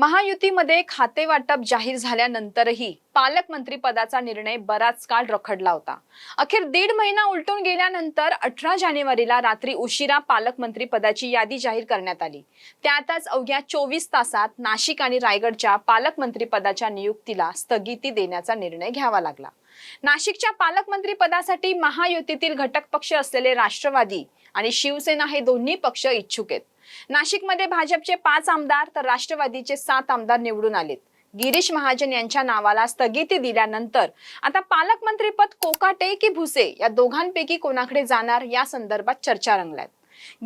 महायुतीमध्ये खाते वाटप जाहीर झाल्यानंतरही पालकमंत्री पदाचा निर्णय बराच काळ रखडला होता. अखेर दीड महिना उलटून गेल्यानंतर अठरा जानेवारीला रात्री उशिरा पालकमंत्री पदाची यादी जाहीर करण्यात आली. त्यातच अवघ्या चोवीस तासात नाशिक आणि रायगडच्या पालकमंत्री पदाच्या नियुक्तीला स्थगिती देण्याचा निर्णय घ्यावा लागला. नाशिकच्या पालकमंत्री पदासाठी महायुतीतील घटक पक्ष असलेले राष्ट्रवादी आणि शिवसेना हे दोन्ही पक्ष इच्छुक आहेत. नाशिकमध्ये भाजपचे पाच आमदार तर राष्ट्रवादीचे सात आमदार निवडून आलेत. गिरीश महाजन यांच्या नावाला स्थगिती दिल्यानंतर आता पालकमंत्रीपद कोकाटे की भुसे या दोघांपैकी कोणाकडे जाणार या संदर्भात चर्चा रंगल्यात.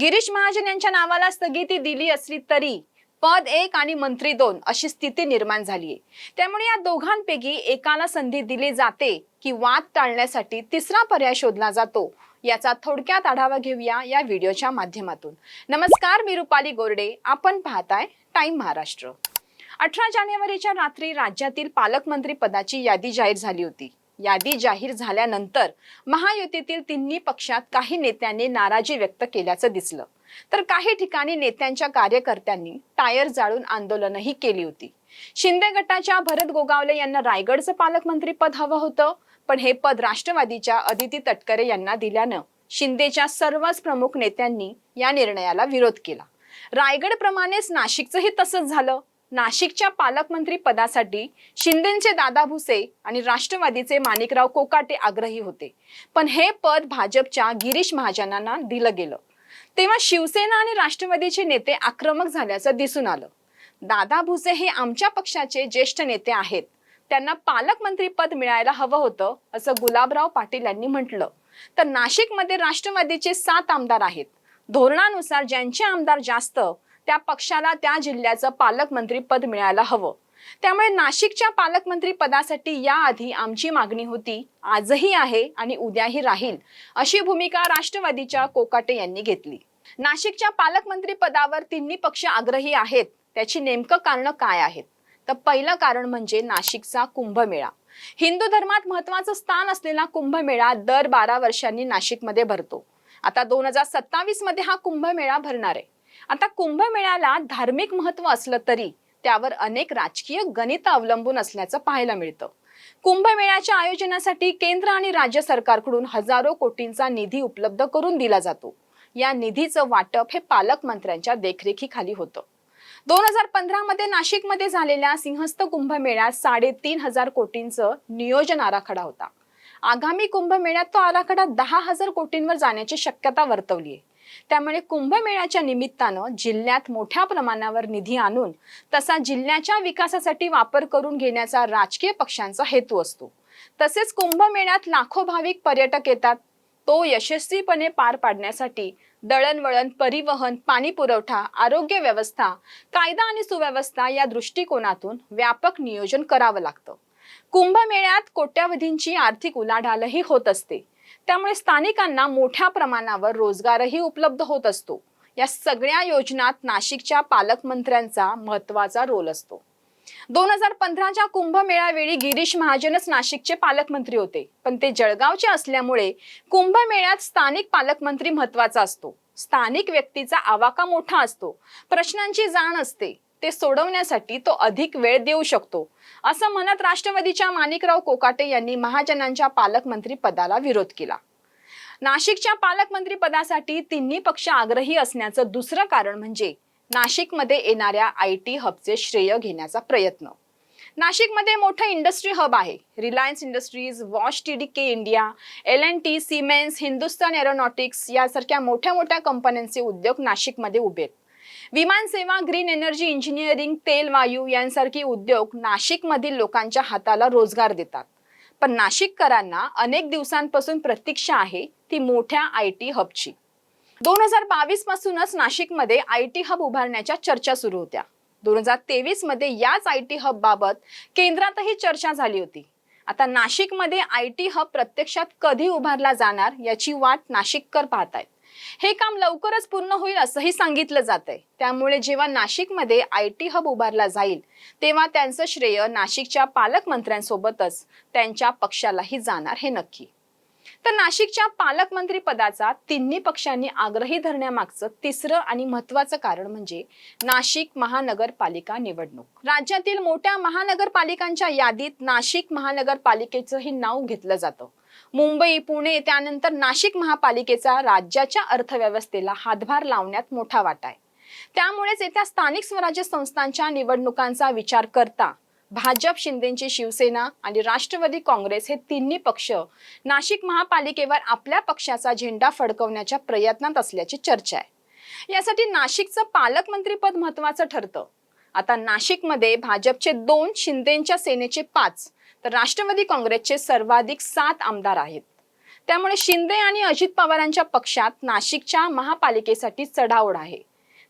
गिरीश महाजन यांच्या नावाला स्थगिती दिली असली तरी पद एक आणि मंत्री दोन अशी स्थिती निर्माण झाली आहे त्यामुळे या दोघांपैकी एकाला संधी दिली जाते की वाद टाळण्यासाठी तिसरा पर्याय शोधला जातो. याचा थोडक्यात आढावा घेऊया या व्हिडिओच्या माध्यमातून. नमस्कार मी रुपाली गोरडे. आपण पाहताय टाइम महाराष्ट्र. अठरा जानेवारीच्या रात्री राज्यातील पालकमंत्री पदाची यादी जाहीर झाली होती. यादी जाहीर झाल्यानंतर महायुतीतील तिन्ही पक्षात काही नेत्यांनी नाराजी व्यक्त केल्याचं दिसलं. तर काही ठिकाणी नेत्यांच्या कार्यकर्त्यांनी टायर जाळून आंदोलनही केली होती. शिंदे गटाच्या भरत गोगावले यांना रायगडचं पालकमंत्री पद हवं होतं पण हे पद राष्ट्रवादीच्या अदिती तटकरे यांना दिल्यानं शिंदेच्या सर्वच प्रमुख नेत्यांनी या निर्णयाला विरोध केला. रायगड प्रमाणेच नाशिकचंही तसंच झालं. नाशिकच्या पालकमंत्री पदासाठी शिंदेचे दादा भुसे आणि राष्ट्रवादीचे माणिकराव कोकाटे आग्रही होते. पण हे पद भाजपच्या गिरीश महाजनांना दिलं गेलं. तेव्हा शिवसेना आणि राष्ट्रवादीचे नेते आक्रमक झाल्याचं दिसून आलं. दादा भुसे हे आमच्या पक्षाचे ज्येष्ठ नेते आहेत. त्यांना पालकमंत्री पद मिळायला हवं होतं असं गुलाबराव पाटील यांनी म्हटलं. तर नाशिकमध्ये राष्ट्रवादीचे सात आमदार आहेत. धोरणानुसार ज्यांचे आमदार जास्त त्या पक्षाला त्या जिल्ह्याचं पालकमंत्री पद मिळायला हवं. त्यामुळे नाशिकच्या पालकमंत्री पदासाठी याआधी आमची मागणी होती आजही आहे आणि उद्याही राहील अशी भूमिका राष्ट्रवादीच्या कोकाटे यांनी घेतली. नाशिकच्या पालकमंत्री पदावर तिन्ही पक्ष आग्रही आहेत त्याची नेमकं कारण काय आहेत? तर पहिलं कारण म्हणजे नाशिकचा कुंभमेळा. हिंदू धर्मात महत्वाचं स्थान असलेला कुंभमेळा दर बारा वर्षांनी नाशिकमध्ये भरतो. आता दोन हजार सत्तावीसमध्ये हा कुंभमेळा भरणार आहे. आता कुंभमेळ्याला धार्मिक महत्त्व असलं तरी त्यावर अनेक राजकीय गणित अवलंबून असल्याचं पाहायला मिळतं. कुंभमेळ्याच्या आयोजनासाठी केंद्र आणि राज्य सरकारकडून हजारो कोटींचा निधी उपलब्ध करून दिला जातो. या निधीचं वाटप हे पालकमंत्र्यांच्या देखरेखीखाली होतं. दोन हजार पंधरामध्ये नाशिकमध्ये झालेल्या सिंहस्थ कुंभमेळ्यात साडेतीन हजार कोटींचं नियोजन आराखडा होता. आगामी कुंभमेळ्यात तो आराखडा दहा हजार कोटींवर जाण्याची शक्यता वर्तवली आहे त्यामुळे कुंभमेळ्याच्या निमित्तानं जिल्ह्यात मोठ्या प्रमाणावर निधी आणून तसा जिल्ह्याच्या विकासासाठी वापर करून घेण्याचा राजकीय पक्षांचा हेतू असतो. तसेच कुंभमेळ्यात लाखो भाविक पर्यटक येतात. तो यशस्वीपणे पार पाडण्यासाठी दळणवळण परिवहन पाणी पुरवठा आरोग्य व्यवस्था कायदा आणि सुव्यवस्था या दृष्टिकोनातून व्यापक नियोजन करावं लागतं. कुंभमेळ्यात कोट्यावधींची आर्थिक उलाढालही होत असते. त्यामुळे स्थानिकांना मोठ्या प्रमाणावर रोजगारही उपलब्ध होत असतो. या सगळ्या योजनात नाशिकच्या पालकमंत्र्यांचा महत्त्वाचा रोल असतो. दोन हजार पंधराच्या कुंभमेळ्यावेळी गिरीश महाजनच नाशिकचे पालकमंत्री होते. पण ते जळगावचे असल्यामुळे कुंभमेळ्यात स्थानिक पालकमंत्री महत्त्वाचा असतो. स्थानिक व्यक्तीचा आवाका मोठा असतो. प्रश्नांची जाण असते. ते सोडवण्यासाठी तो अधिक वेळ देऊ शकतो. असं म्हणत राष्ट्रवादीच्या माणिकराव कोकाटे यांनी महाजनांच्या पालकमंत्री पदाला विरोध केला. नाशिकच्या पालकमंत्री पदासाठी तिन्ही पक्ष आग्रही असण्याचं दुसरं कारण म्हणजे नाशिकमध्ये येणाऱ्या आय टी हबचे श्रेय घेण्याचा प्रयत्न. नाशिकमध्ये मोठं इंडस्ट्री हब आहे. Reliance Industries wash T D K India L N T Siemens Hindustan Aeronautics यासारख्या मोठ्या मोठ्या कंपन्यांचे उद्योग नाशिकमध्ये उभे आहेत. विमान सेवा ग्रीन एनर्जी इंजिनिअरिंग तेल वायू यांसारखी उद्योग नाशिकमधील लोकांच्या हाताला रोजगार देतात. पण नाशिककरांना अनेक दिवसांपासून प्रतीक्षा आहे ती मोठ्या आय टी हबची. दोन हजार बावीस पासूनच नाशिकमध्ये आय टी हब उभारण्याच्या चर्चा सुरू होत्या. दोन हजार तेवीसमध्ये याच आय टी हब बाबत केंद्रातही चर्चा झाली होती. आता नाशिकमध्ये आय टी हब प्रत्यक्षात कधी उभारला जाणार याची वाट नाशिककर पाहतायत. हे काम लवकरच पूर्ण होईल असंही सांगितलं जात आहे त्यामुळे जेव्हा नाशिकमध्ये आय टी हब उभारला जाईल तेव्हा त्यांचं श्रेय नाशिकच्या पालकमंत्र्यांसोबतच त्यांच्या पक्षालाही जाणार हे नक्की. तर नाशिकच्या पालकमंत्री पदाचा तिन्ही पक्षांनी आग्रही धरण्यामागचं तिसरं आणि महत्वाचं कारण म्हणजे नाशिक महानगरपालिका निवडणूक. राज्यातील मोठ्या महानगरपालिकांच्या यादीत नाशिक महानगरपालिकेचंही नाव घेतलं जातं. मुंबई पुणे त्यानंतर नाशिक महापालिकेचा राज्याच्या अर्थव्यवस्थेला हातभार लावण्यात मोठा वाटा आहे. त्यामुळेच येत्या स्थानिक स्वराज्य संस्थांच्या निवडणुकांचा विचार करता भाजप शिंदेची शिवसेना आणि राष्ट्रवादी काँग्रेस हे तिन्ही पक्ष नाशिक महापालिकेवर आपल्या पक्षाचा झेंडा फडकवण्याच्या प्रयत्नात असल्याची चर्चा आहे. यासाठी नाशिकचं पालकमंत्रीपद महत्वाचं ठरतं. आता नाशिकमध्ये भाजपचे दोन शिंदेच्या सेनेचे पाच तर राष्ट्रवादी काँग्रेसचे सर्वाधिक सात आमदार आहेत. त्यामुळे शिंदे आणि अजित पवारांच्या पक्षात नाशिकच्या महापालिकेसाठी चढाओढ आहे.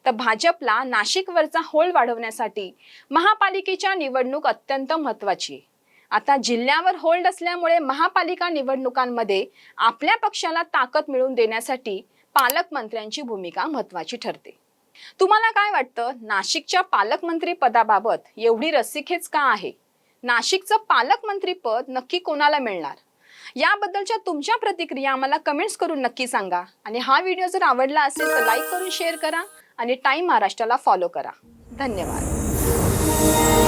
तर भाजपला नाशिकवरचा होल वाढवण्यासाठी महापालिकेच्या निवडणूक अत्यंत महत्वाची. आहे आता जिल्ह्यावर होल्ड असल्यामुळे महापालिका निवडणुकांमध्ये आपल्या पक्षाला ताकद मिळवून देण्यासाठी पालकमंत्र्यांची भूमिका महत्वाची ठरते. तुम्हाला काय वाटतं? नाशिकच्या पालकमंत्री पदाबाबत एवढी रसिकेच का आहे? नाशिकचं पालकमंत्री पद नक्की कोणाला मिळणार? याबद्दलच्या तुमच्या प्रतिक्रिया आम्हाला कमेंट्स करून नक्की सांगा. आणि हा व्हिडिओ जर आवडला असेल तर लाईक करून शेअर करा. आणि टाईम महाराष्ट्राला फॉलो करा. धन्यवाद.